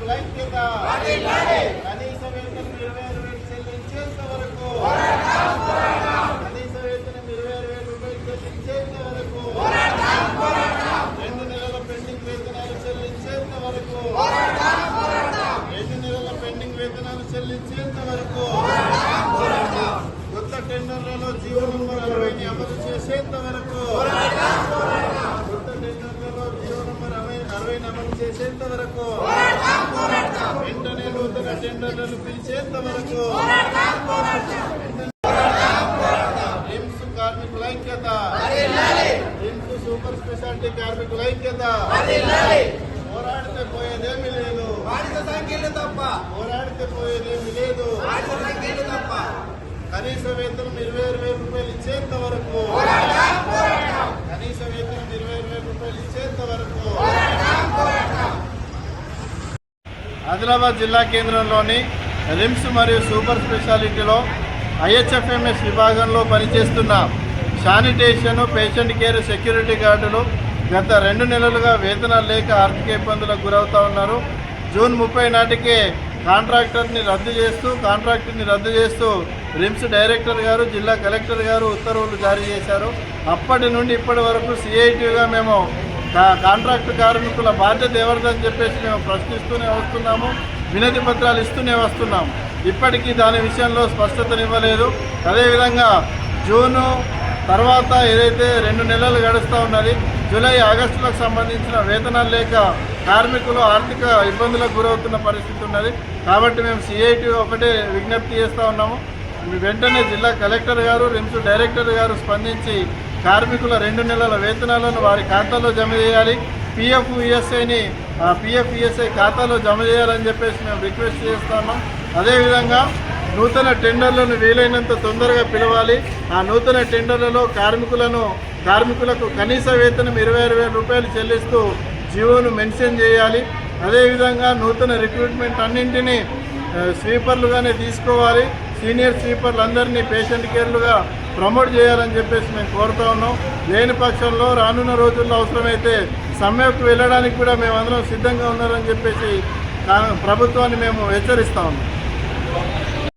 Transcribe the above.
కార్మికుల ఐక్యత కనీస వేతనం ఇరవై ఆరు వేలు చెల్లించేంత వరకు కనీస వేతనం ఇరవై ఆరు వేల రూపాయలు చెల్లించేంత వరకు రెండు నెలల పెండింగ్ వేతనాలు చెల్లించేంత వరకు రెండు నెలల పెండింగ్ వేతనాలు చెల్లించేంత వరకు కొత్త టెండర్లలో జీవో నంబర్ అరవైని అమలు చేసేంత వరకు కొత్త టెండర్లలో జీవో నంబర్ అరవై అరవైని అమలు చేసేంత వరకు వెంటనే నూతన టెండర్లను పిలిచేంత వరకు ఎయిమ్స్ కార్మికుల ఐక్యత ఎయిమ్స్ సూపర్ స్పెషాలిటీ కార్మికుల ఐక్యత పోరాడితే పోయేదేమీ లేదు. సంఖ్యలు తప్ప పోరాడితే పోయేదేమీ లేదు. తప్ప కనీస వేతనం ఇరవై ఆరు వేల రూపాయలు ఇచ్చేంత వరకు కనీస వేతనం ఇరవై ఆరు వేల రూపాయలు ఇచ్చేంత వరకు ఆదిలాబాద్ జిల్లా కేంద్రంలోని రిమ్స్ మరియు సూపర్ స్పెషాలిటీలో ఐహెచ్ఎఫ్ఎంఎస్ విభాగంలో పనిచేస్తున్న శానిటేషన్ పేషెంట్ కేర్ సెక్యూరిటీ గార్డులు గత రెండు నెలలుగా వేతనాలు లేక ఆర్థిక ఇబ్బందులకు గురవుతా ఉన్నారు. జూన్ ముప్పై నాటికే కాంట్రాక్టర్ని రద్దు చేస్తూ కాంట్రాక్టర్ని రద్దు చేస్తూ రిమ్స్ డైరెక్టర్ గారు జిల్లా కలెక్టర్ గారు ఉత్తర్వులు జారీ చేశారు. అప్పటి నుండి ఇప్పటి వరకు సిఐటిగా మేము కాంట్రాక్ట్ కార్మికుల బాధ్యత ఎవరిదని చెప్పేసి మేము ప్రశ్నిస్తూనే వస్తున్నాము వినతి పత్రాలు ఇస్తూనే వస్తున్నాము. ఇప్పటికీ దాని విషయంలో స్పష్టతనివ్వలేదు. అదేవిధంగా జూను తర్వాత ఏదైతే రెండు నెలలు గడుస్తూ ఉన్నది జూలై ఆగస్టులకు సంబంధించిన వేతనాలు లేక కార్మికులు ఆర్థిక ఇబ్బందులకు గురవుతున్న పరిస్థితి ఉన్నది. కాబట్టి మేము సిఐటి ఒకటే విజ్ఞప్తి చేస్తూ ఉన్నాము. వెంటనే జిల్లా కలెక్టర్ గారు రిమ్స్ డైరెక్టర్ గారు స్పందించి కార్మికుల రెండు నెలల వేతనాలను వారి ఖాతాలో జమ చేయాలి. పిఎఫ్ ఈఎస్ఐని పిఎఫ్ ఈఎస్ఐ ఖాతాలో జమ చేయాలని చెప్పేసి మేము రిక్వెస్ట్ చేస్తాము అదేవిధంగా నూతన టెండర్లను వీలైనంత తొందరగా పిలవాలి. ఆ నూతన టెండర్లలో కార్మికులను కార్మికులకు కనీస వేతనం ఇరవై ఆరు వేల రూపాయలు చెల్లిస్తూ జీవోను మెన్షన్ చేయాలి. అదేవిధంగా నూతన రిక్రూట్మెంట్ అన్నింటినీ స్వీపర్లుగానే తీసుకోవాలి. సీనియర్ స్వీపర్లు అందరినీ పేషెంట్ కేర్లుగా ప్రమోట్ చేయాలని చెప్పేసి మేము కోరుతా ఉన్నాం. లేని పక్షంలో రానున్న రోజుల్లో అవసరమైతే సమ్మెకు వెళ్ళడానికి కూడా మేమందరం సిద్ధంగా ఉన్నారని చెప్పేసి ప్రభుత్వాన్ని మేము హెచ్చరిస్తా ఉన్నాం.